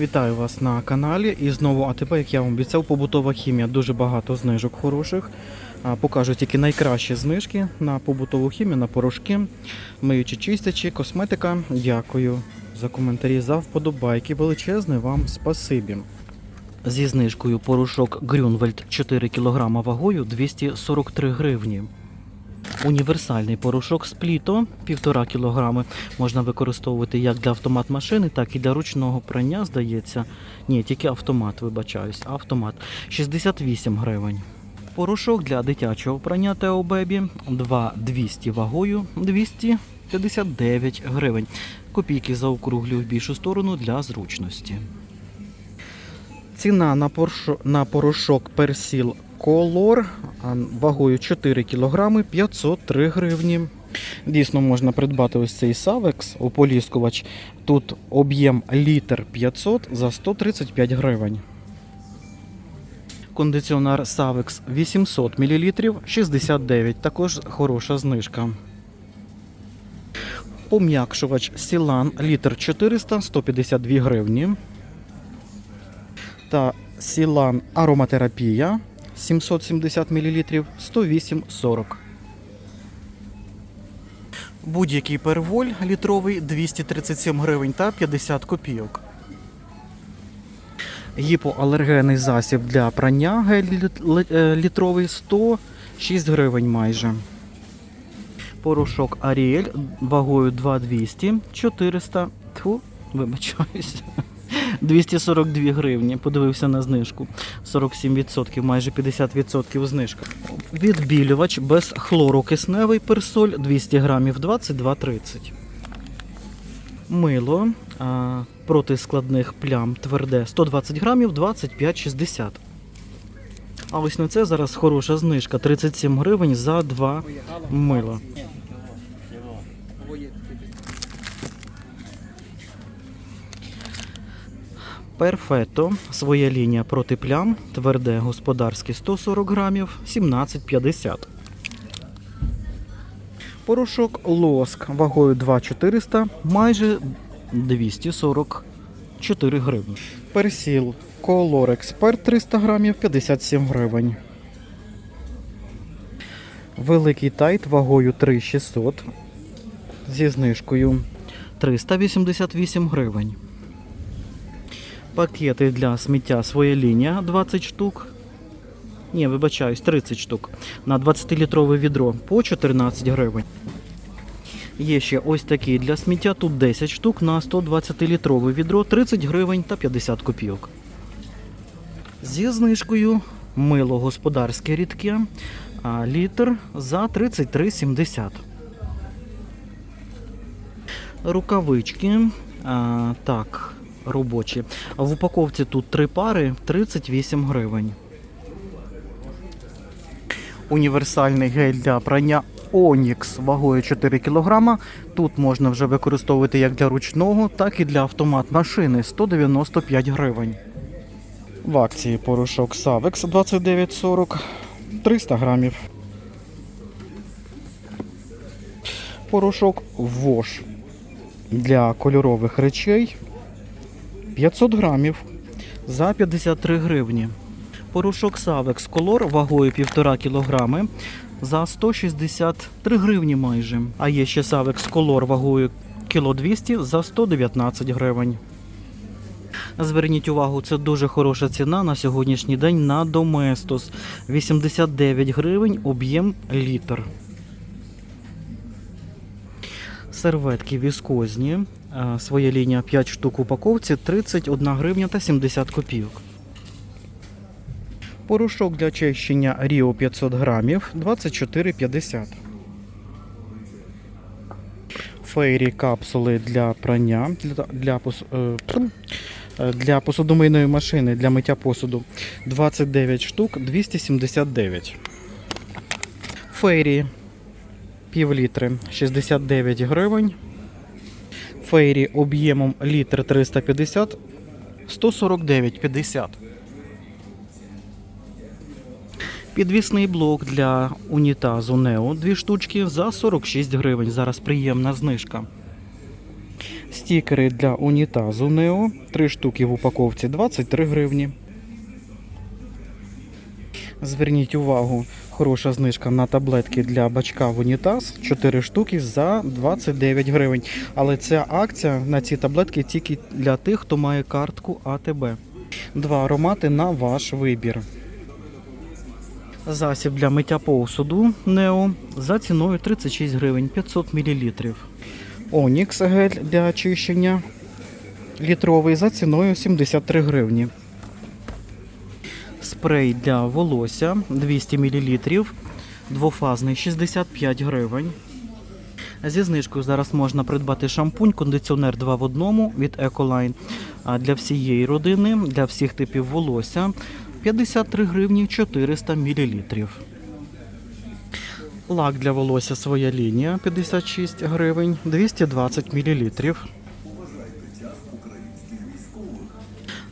Вітаю вас на каналі. І знову АТП, як я вам обіцяв, побутова хімія. Дуже багато знижок хороших. Покажу тільки найкращі знижки на побутову хімію, на порошки, миючі чистячі, косметика. Дякую за коментарі, за вподобайки. Величезне вам спасибі. Зі знижкою порошок Грюнвельд 4 кг вагою 243 гривні. Універсальний порошок Спліто 1,5 кг можна використовувати як для автомат машини, так і для ручного прання, здається. Ні, тільки автомат, вибачаюсь. Автомат 68 гривень. Порошок для дитячого прання Тео Бебі 2,200 вагою 259 гривень. Копійки заокруглю в більшу сторону для зручності. Ціна на порошок персіл Колор вагою 4 кг 503 гривні. Дійсно можна придбати ось цей Савекс ополіскувач. Тут об'єм літр 500 за 135 гривень. Кондиціонер Savex 800 мл 69. Також хороша знижка. Пом'якшувач Сілан літр 400 152 гривні. Та Сілан ароматерапія 770 мл 108,40. Будь-який перволь літровий 237 гривень та 50 копійок. Гіпоалергенний засіб для прання гель е, літровий 106 гривень майже. Порошок Аріель вагою 2200 400. Тьфу, вибачаюсь. 242 гривні. Подивився на знижку. 47%, майже 50% знижка. Відбілювач без хлору кисневий персоль 200 грамів 22,30. Мило а, проти складних плям тверде 120 грамів 25,60. А ось на це зараз хороша знижка 37 гривень за 2 мила. Перфето, своя лінія проти плям, тверде господарське 140 грамів, 17,50. Порошок лоск вагою 2,400, майже 244 гривні. Персіл Color Expert 300 грамів, 57 гривень. Великий тайт вагою 3,600 зі знижкою 388 гривень. Пакети для сміття своя лінія 20 штук. Ні, вибачаюсь, 30 штук. На 20-літрове відро по 14 гривень. Є ще ось такі для сміття. Тут 10 штук на 120-літрове відро 30 гривень та 50 копійок. Зі знижкою мило господарське рідке. Літр за 33,70. Рукавички. А, так, робочі. В упаковці тут три пари 38 гривень. Універсальний гель для прання Onyx вагою 4 кг. Тут можна вже використовувати як для ручного, так і для автомат машини 195 гривень. В акції порошок Savex 29,40 300 грамів. Порошок Вош для кольорових речей 500 грамів за 53 гривні. Порошок Savex Color вагою 1,5 кг за 163 гривні майже. А є ще Savex Color вагою 1,200 за 119 гривень. Зверніть увагу, це дуже хороша ціна на сьогоднішній день на Domestos. 89 гривень, об'єм літр. Серветки віскозні. А, Своя лінія 5 штук упаковці 31 гривня та 70 копійок. Порошок для очищення Ріо 500 грамів 24,50. Фейрі капсули для прання для, для, е, е, для посудомийної машини для миття посуду 29 штук 279. Фейрі пів літри 69 гривень. Фейрі об'ємом літр 350 149,50. Підвісний блок для унітазу Нео 2 штучки за 46 гривень. Зараз приємна знижка. Стікери для унітазу Нео. 3 штуки в упаковці 23 гривні. Зверніть увагу, хороша знижка на таблетки для бачка в унітаз 4 штуки за 29 гривень. Але ця акція на ці таблетки тільки для тих, хто має картку АТБ. Два аромати на ваш вибір. Засіб для миття посуду Нео за ціною 36 гривень 500 мл. Онікс гель для очищення літровий за ціною 73 гривні. Спрей для волосся 200 мл, двофазний 65 гривень. Зі знижкою зараз можна придбати шампунь, кондиціонер 2 в 1 від Ecoline а для всієї родини, для всіх типів волосся 53 гривні 400 мл. Лак для волосся своя лінія 56 гривень 220 мл.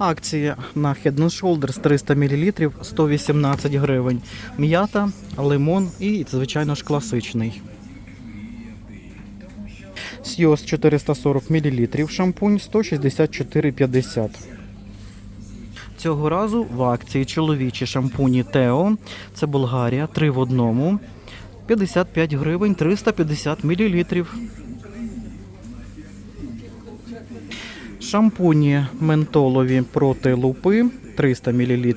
Акція на Head Shoulders 300 мл 118 гривень. М'ята, лимон і, звичайно ж, класичний. Сйоз 440 мл шампунь 164,50. Цього разу в акції чоловічі шампуні Тео. Це Болгарія 3 в одному. 55 гривень 350 мл. Шампуні ментолові проти лупи 300 мл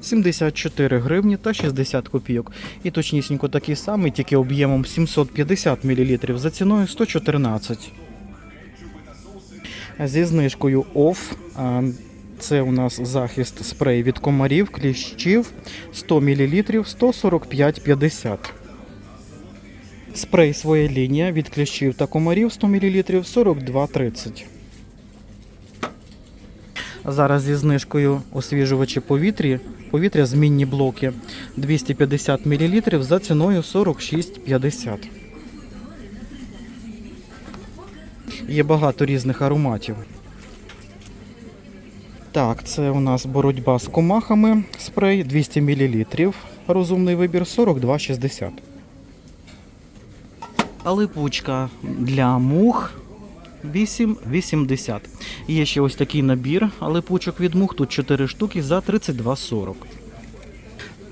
74 гривні та 60 копійок. І точнісінько такий самий, тільки об'ємом 750 мл за ціною 114. Зі знижкою OFF. Це у нас захист спрей від комарів, кліщів 100 мл 145,50. Спрей своя лінія від кліщів та комарів 100 мл 42,30. Зараз зі знижкою освіжувачі повітря, повітря змінні блоки 250 мл за ціною 46,50. Є багато різних ароматів. Так, це у нас боротьба з комахами. Спрей 200 мл. Розумний вибір 42,60. А липучка для мух 8,80. Є ще ось такий набір липучок від мух. Тут 4 штуки за 32,40.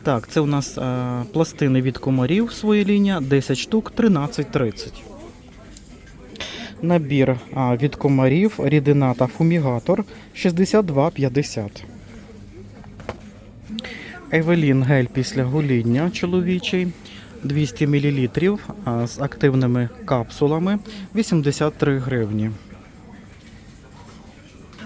Так, це у нас е, пластини від комарів своя лінія, 10 штук, 13,30. Набір а, від комарів, рідина та фумігатор 62,50. Евелін гель після гоління чоловічий 200 мл з активними капсулами 83 гривні.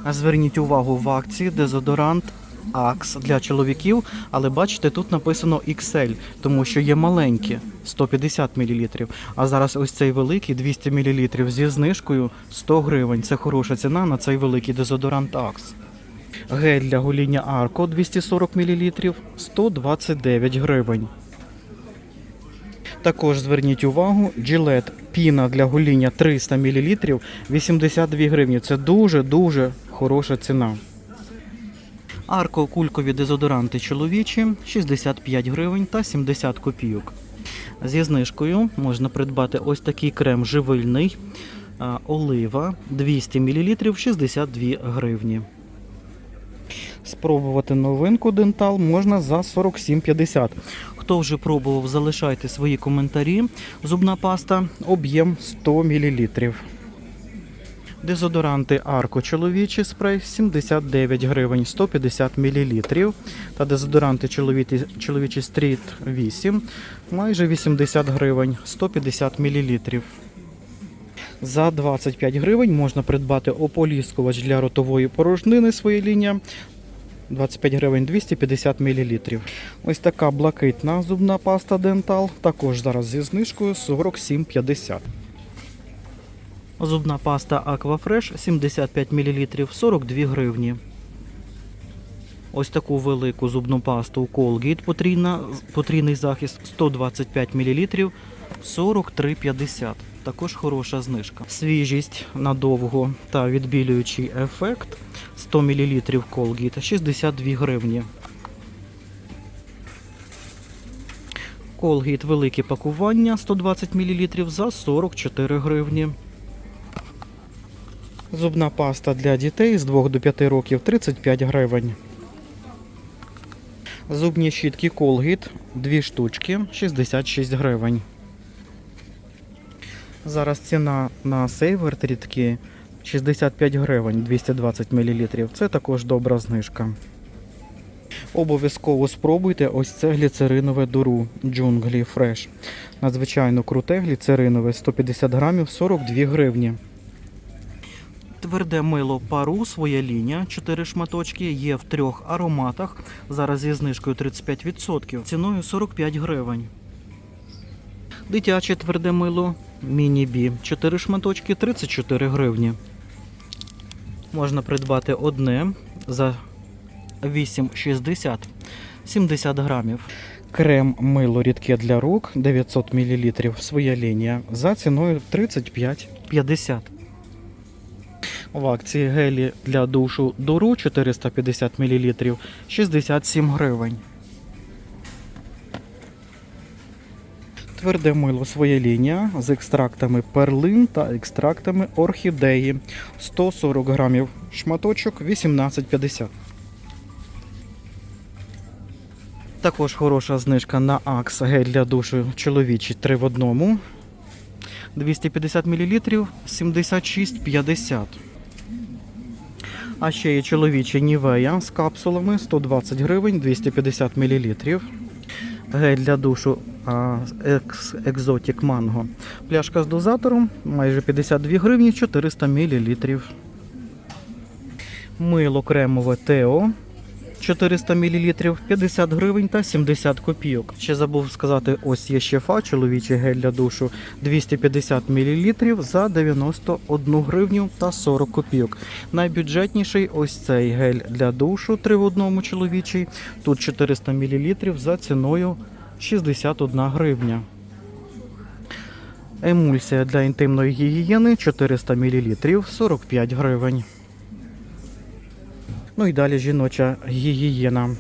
А зверніть увагу в акції дезодорант Axe для чоловіків, але бачите, тут написано XL, тому що є маленькі 150 мл. А зараз ось цей великий 200 мл зі знижкою 100 гривень. Це хороша ціна на цей великий дезодорант Axe. Гель для гоління Арко 240 мл 129 гривень. Також зверніть увагу, Gillette піна для гоління 300 мл 82 гривні. Це дуже-дуже хороша ціна. Арко кулькові дезодоранти чоловічі 65 гривень та 70 копійок. Зі знижкою можна придбати ось такий крем живильний олива 200 мл 62 гривні. Спробувати новинку Дентал можна за 47,50. Хто вже пробував, залишайте свої коментарі. Зубна паста, об'єм 100 мл. Дезодоранти Арко чоловічий спрей 79 гривень 150 мл. Та дезодоранти чоловічі стріт 8 майже 80 гривень 150 мл. За 25 гривень можна придбати ополіскувач для ротової порожнини своєї лінія 25 гривень 250 мл. Ось така блакитна зубна паста Дентал. Також зараз зі знижкою 47,50. Зубна паста Aquafresh 75 мл 42 гривні. Ось таку велику зубну пасту Colgate потрійний захист 125 мл 43,50. Також хороша знижка. Свіжість надовго та відбілюючий ефект 100 мл Colgate 62 гривні. Colgate велике пакування 120 мл за 44 гривні. Зубна паста для дітей з 2 до 5 років 35 гривень. Зубні щітки Colgate 2 штучки 66 гривень. Зараз ціна на сейвер рідкі 65 гривень 220 мл. Це також добра знижка. Обов'язково спробуйте ось це гліцеринове дуру джунглі фреш. Надзвичайно круте гліцеринове 150 грамів 42 гривні. Тверде мило пару, своя лінія, 4 шматочки, є в трьох ароматах. Зараз зі знижкою 35%, ціною 45 гривень. Дитяче тверде мило міні-бі, 4 шматочки 34 гривні. Можна придбати одне за 8,60 70 грамів. Крем мило рідке для рук 900 мл. Своя лінія за ціною 35,50. В акції гелі для душу Дуру 450 мл 67 гривень. Тверде мило своя лінія з екстрактами перлин та екстрактами орхідеї 140 грамів. Шматочок 18,50. Також хороша знижка на Акс гель для душу чоловічий 3 в одному. 250 мл 76,50. А ще є чоловічий Нівея з капсулами 120 гривень 250 мл. Гель для душу екзотік манго. Пляшка з дозатором майже 52 гривні 400 мл. Мило кремове Тео 400 мл 50 гривень та 70 копійок. Ще забув сказати, ось є ще фа, чоловічий гель для душу 250 мл за 91 гривню та 40 копійок. Найбюджетніший ось цей гель для душу 3 в одному чоловічий. Тут 400 мл за ціною 61 гривня. Емульсія для інтимної гігієни 400 мл 45 гривень. Ну і далі жіноча гігієна.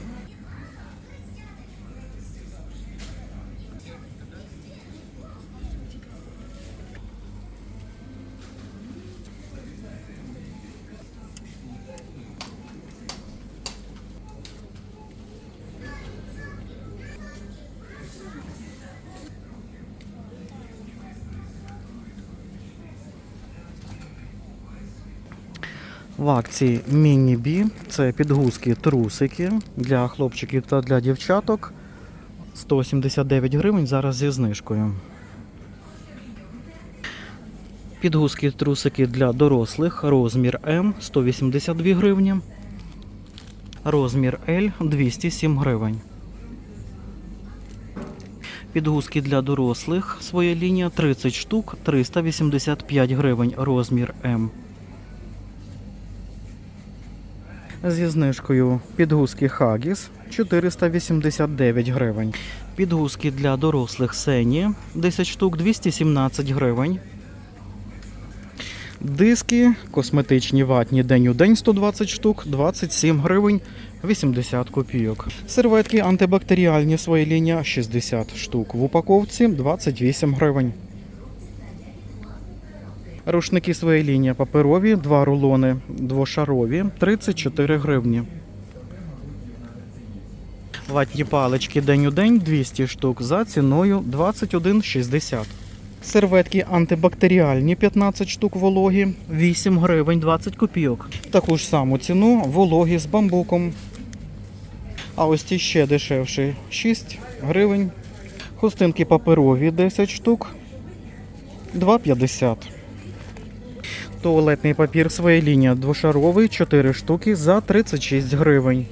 В акції Міні-Бі це підгузки трусики для хлопчиків та для дівчаток. 179 гривень зараз зі знижкою. Підгузки трусики для дорослих. Розмір М 182 гривні. Розмір L 207 гривень. Підгузки для дорослих. Своя лінія 30 штук 385 гривень. Розмір М. Зі знижкою підгузки Хагіс 489 гривень. Підгузки для дорослих Сені 10 штук 217 гривень. Диски косметичні ватні день у день 120 штук 27 гривень 80 копійок. Серветки антибактеріальні своя лінія 60 штук. В упаковці 28 гривень. Рушники своя лінія паперові, два рулони двошарові, 34 гривні. Ватні палички день у день 200 штук за ціною 21,60. Серветки антибактеріальні 15 штук вологі, 8 гривень 20 копійок. Таку ж саму ціну вологі з бамбуком. А ось ці ще дешевші 6 гривень. Хустинки паперові 10 штук, 2,50. Туалетний папір своя лінія двошаровий 4 штуки за 36 гривень.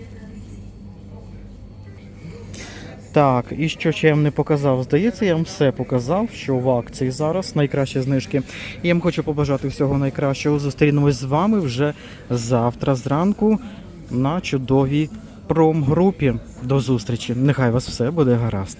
Так, і що ще я вам не показав? Здається, я вам все показав, що в акції зараз найкращі знижки. І я вам хочу побажати всього найкращого. Зустрінемось з вами вже завтра зранку на чудовій промгрупі. До зустрічі. Нехай вас все буде гаразд.